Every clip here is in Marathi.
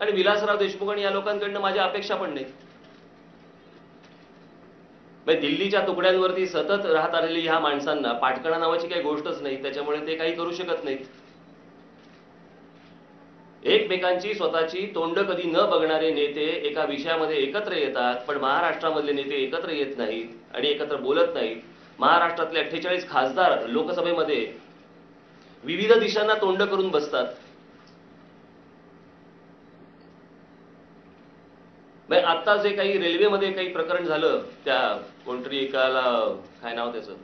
आणि विलासराव देशमुख आणि या लोकांकडनं माझ्या अपेक्षा पण नाहीत. म्हणजे दिल्लीच्या तुकड्यांवरती सतत राहत आलेली ह्या माणसांना पाटकणा नावाची काही गोष्टच नाही त्याच्यामुळे ते काही करू शकत नाहीत. एकमेकांची स्वतःची तोंड कधी न बघणारे नेते एका विषयामध्ये एकत्र येतात पण महाराष्ट्रामधले नेते एकत्र येत नाहीत आणि एकत्र बोलत नाहीत. महाराष्ट्रातले अठ्ठेचाळीस खासदार लोकसभेमध्ये विविध दिशांना तोंड करून बसतात. म्हणजे आता जे काही रेल्वेमध्ये काही प्रकरण झालं त्या कोणतरी एकाला काय नाव त्याचं?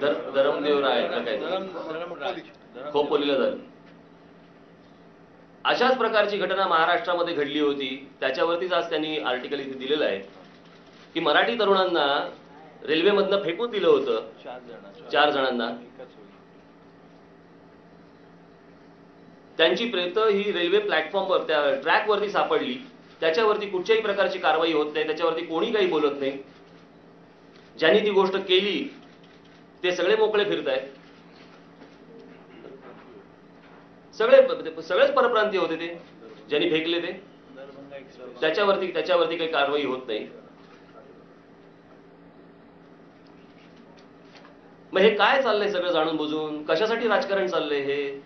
धर- धरमदेव राय काय? खोपोलीला झालं. अशाच प्रकारची घटना महाराष्ट्रामध्ये घडली होती. त्याच्यावरतीच आज त्यांनी आर्टिकल इथे दिलेलं आहे. की मराठी तरुणांना रेल्वेमधनं फेकून दिलं होतं. चार जणांना. त्यांची प्रेत ही रेल्वे प्लॅटफॉर्मवर त्या ट्रॅकवरती सापडली. त्याच्यावरती कुठच्याही प्रकारची कारवाई होत नाही त्याच्यावरती कोणी काही बोलत नाही. ज्यांनी ती गोष्ट केली ते सगळे मोकळे फिरत आहेत सगळे सगळेच परप्रांतीय होते ते ज्यांनी फेकले ते. त्याच्यावरती त्याच्यावरती काही कारवाई होत नाही. मग हे काय चाललंय सगळं जाणून बुजून? कशासाठी राजकारण चाललंय हे?